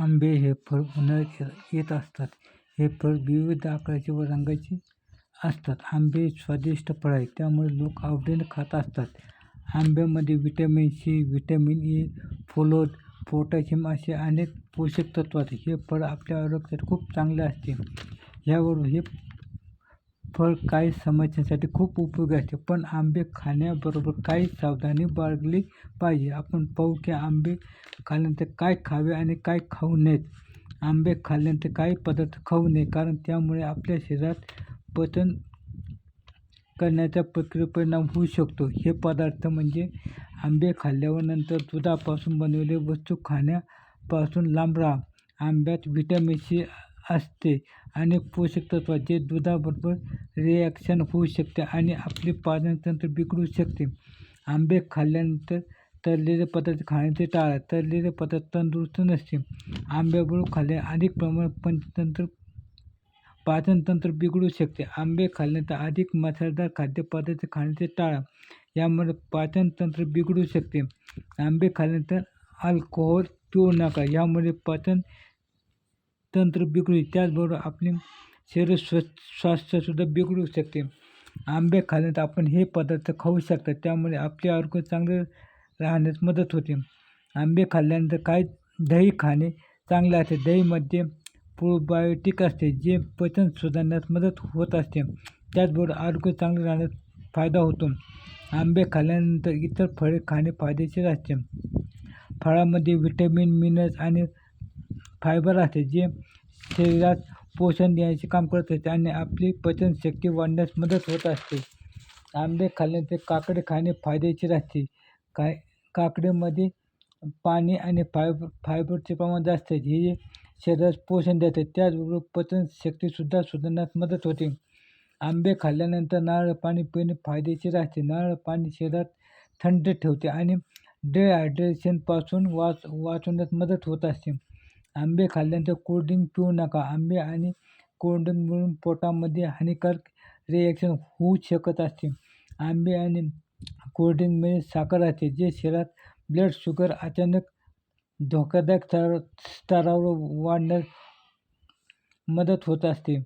आंबे हे फळ उन्हाळ्यात येत असतात. हे फळ विविध आकाराचे व रंगाचे असतात. आंबे स्वादिष्ट फळ आहे त्यामुळे लोक आवडीने खात असतात. आंब्यामध्ये vitamin C, vitamin A, folate potassium असे अनेक पोषक तत्व आहेत. हे फळ आपल्या आरोग्यासाठी खूप चांगले असते. यावरून हे फळ काही समस्यांसाठी खूप उपयोगी असते. पण आंबे खाण्याबरोबर काही सावधानी बाळगली पाहिजे. आपण पाहू की आंबे खाल्ल्यानंतर काय खावे आणि काय खाऊ नयेत. आंबे खाल्ल्यानंतर काही पदार्थ खाऊ नये कारण त्यामुळे आपल्या शरीरात पचन करण्याच्या प्रक्रियेवर परिणाम होऊ शकतो. हे पदार्थ म्हणजे आंबे खाल्ल्यावर नंतर दुधापासून बनवलेली वस्तू खाण्यापासून लांब राहा. आंब्यात व्हिटॅमिन सी असते. अनेक पोषक तत्वाचे जे दुधाबरोबर रिॲक्शन होऊ शकते आणि आपले पाचनतंत्र बिघडू शकते. आंबे खाल्ल्यानंतर तळलेले पदार्थ खाण्याचे टाळा. तळलेले पदार्थ तंदुरुस्त नसते. आंब्याबरोबर खाल्ल्या अधिक प्रमाणात पंचतंत्र पाचनतंत्र बिघडू शकते. आंबे खाल्ल्यानंतर अधिक मसालेदार खाद्यपदार्थ खाण्याचे टाळा. यामुळे पाचनतंत्र बिघडू शकते. आंबे खाल्ल्यानंतर अल्कोहोल पिऊ नका. यामुळे पाचन तंत्र बिघडू त्याचबरोबर आपले शरीर स्वास्थ्यसुद्धा बिघडू शकते. आंबे खाल्ल्यानंतर आपण हे पदार्थ खाऊ शकतात त्यामुळे आपले आरोग्य चांगले राहण्यास मदत होते. आंबे खाल्ल्यानंतर काय दही खाणे चांगले असते. दहीमध्ये प्रोबायोटिक असते जे पचन सुधारण्यास मदत होत असते. त्याचबरोबर आरोग्य चांगले राहण्यास फायदा होतो. आंबे खाल्ल्यानंतर इतर फळे खाणे फायदेशीर असते. फळामध्ये व्हिटॅमिन, मिनरल्स आणि फायबर असते जे शरीरात पोषण देण्याचे काम करत असते आणि आपली पचनशक्ती वाढण्यास मदत होत असते. आंबे खाल्ल्यानंतर काकडे खाणे फायदेशीर असते. काय काकडीमध्ये पाणी आणि फायबर फायबरचे प्रमाण जास्त आहे. हे शरीरास पोषण देते. त्याचबरोबर पचनशक्तीसुद्धा सुधारण्यास मदत होते. आंबे खाल्ल्यानंतर नारळ पाणी पिणे फायदेशीर असते. नारळ पाणी शरीरात थंड ठेवते आणि डिहायड्रेशनपासून वाच वाचवण्यास मदत होत असते. आंबे खाल्ल्यानंतर कोल्ड्रिंक पिऊ नका. आंबे आणि कोल्ड्रिंकमुळे पोटामध्ये हानिकारक रिॲक्शन होऊ शकत असते. आंबे आणि कोल्ड्रिंकमध्ये साखर असते जे शरीरात ब्लड शुगर अचानक धोकादायक स्तर स्तरावर वाढण्यास मदत होत असते.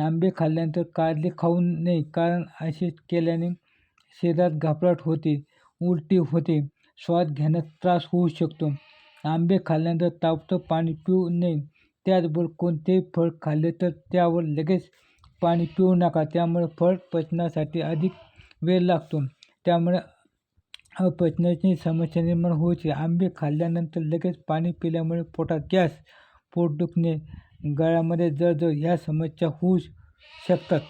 आंबे खाल्ल्यानंतर कारले खाऊ नये कारण असे केल्याने शरीरात घबराट होते, उलटी होते, श्वास घेण्यास त्रास होऊ शकतो. आंबे खाल्ल्यानंतर तापतं पाणी पिऊ नये. त्याचबरोबर कोणतेही फळ खाल्ले तर त्यावर लगेच पाणी पिऊ नका. त्यामुळे फळ पचण्यासाठी अधिक वेळ लागतो. त्यामुळे अपचनाची समस्या निर्माण होते आंबे खाल्ल्यानंतर लगेच पाणी पिल्यामुळे पोटात गॅस, पोट दुखणे, गळ्यामध्ये जळजळ ह्या समस्या होऊ शकतात.